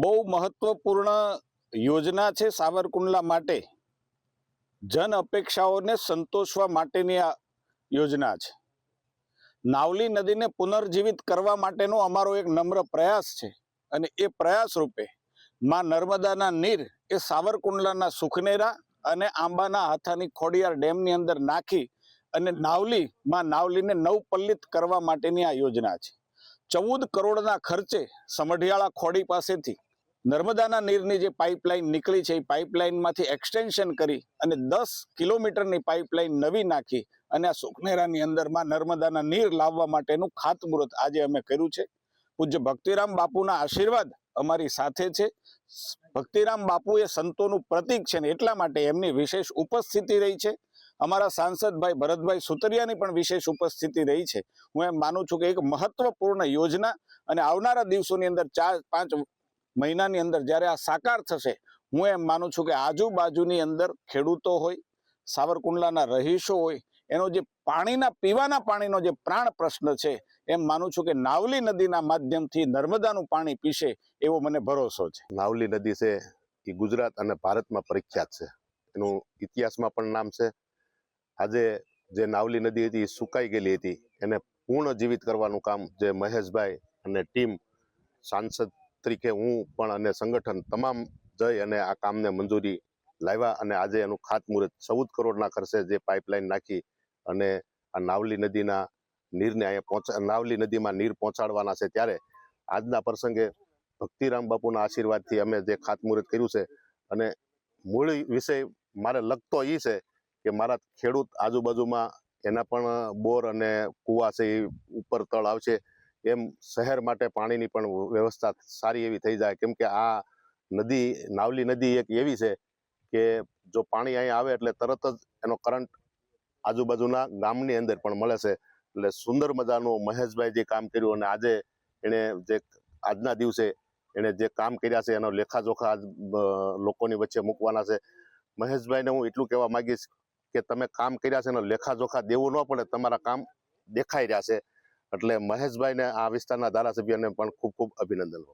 બહુ મહત્વપૂર્ણ યોજના છે સાવરકુંડલા માટે. જન અપેક્ષાઓને સંતોષવા માટેની આ યોજના છે. નાવલી નદીને પુનર્જીવિત કરવા માટેનો અમારો એક નમ્ર પ્રયાસ છે અને એ પ્રયાસ રૂપે માં નર્મદાના નીર એ સાવરકુંડલાના સુખનેરા અને આંબાના હાથાની ખોડિયાર ડેમની અંદર નાખી અને નાવલી, માં નાવલીને નવપલ્લિત કરવા માટેની આ યોજના છે. ચૌદ કરોડના ખર્ચે સમઢિયાળા ખોડી પાસેથી નર્મદાના નીરની જે પાઇપલાઇન નીકળી છે, એ પાઇપલાઇનમાંથી એક્સટેન્શન કરી અને દસ કિલોમીટરની પાઇપલાઇન નવી નાખી અને આ સુખનેરાની અંદરમાં નર્મદાના નીર લાવવા માટેનું ખાતમુહૂર્ત આજે અમે કર્યું છે. પૂજ્ય ભક્તિરામ બાપુના આશીર્વાદ અમારી સાથે છે. ભક્તિરામ બાપુ એ સંતોનું પ્રતીક છે ને એટલા માટે એમની વિશેષ ઉપસ્થિતિ રહી છે. અમારા સાંસદભાઈ ભરતભાઈ સુતરિયાની પણ વિશેષ ઉપસ્થિતિ રહી છે. હું એમ માનું છું કે એક મહત્વપૂર્ણ યોજના અને આવનારા દિવસોની અંદર ચાર પાંચ મહિનાની અંદર જ્યારે આ સાકાર થશે, હું એમ માનું છું કે આજુબાજુની અંદર ખેડૂતો હોય, સાવરકુંડલાના રહીશો હોય, એનો જે પાણીના, પીવાના પાણીનો જે પ્રાણ પ્રશ્ન છે, એમ માનું છું કે નાવલી નદીના માધ્યમથી નર્મદાનું પાણી પીશે એવો મને ભરોસો છે. નાવલી નદી છે, એ ગુજરાત અને ભારતમાં પ્રખ્યાત છે. એનું ઇતિહાસમાં પણ નામ છે. આજે જે નાવલી નદી હતી, એ સુકાઈ ગયેલી હતી. એને પૂર્ણ જીવિત કરવાનું કામ જે મહેશભાઈ અને ટીમ સાંસદ તરીકે હું પણ અને સંગઠન તમામ જઈ અને આ કામને મંજૂરી લાવ્યા અને આજે એનું ખાતમુહૂર્ત ચૌદ કરોડના ખર્ચે જે પાઇપલાઇન નાખી અને આ નાવલી નદીના નીરને અહીંયા પહોંચા, નાવલી નદીમાં નીર પહોંચાડવાના છે ત્યારે આજના પ્રસંગે ભક્તિરામ બાપુના આશીર્વાદથી અમે જે ખાતમુહૂર્ત કર્યું છે અને મૂળ વિષય મારે લગતો એ છે કે મારા ખેડૂત આજુબાજુમાં એના પણ બોર અને કુવા છે એ ઉપર તળ આવશે. એમ શહેર માટે પાણીની પણ વ્યવસ્થા સારી એવી થઈ જાય. કેમ કે આ નદી, નાવલી નદી એક એવી છે કે જો પાણી અહીંયા આવે એટલે તરત જ એનો કરંટ આજુબાજુના ગામની અંદર પણ મળે છે. એટલે સુંદર મજાનું મહેશભાઈ જે કામ કર્યું અને આજે એણે જે આજના દિવસે એણે જે કામ કર્યા છે એનો લેખાજોખા આજ લોકોની વચ્ચે મૂકવાના છે. મહેશભાઈને હું એટલું કહેવા માંગીશ કે તમે કામ કર્યા છે એનો લેખાજોખા દેવું ન પડે, તમારા કામ દેખાઈ રહ્યા છે. એટલે મહેશભાઈને આ વિસ્તારના ધારાસભ્યને પણ ખૂબ ખૂબ અભિનંદન.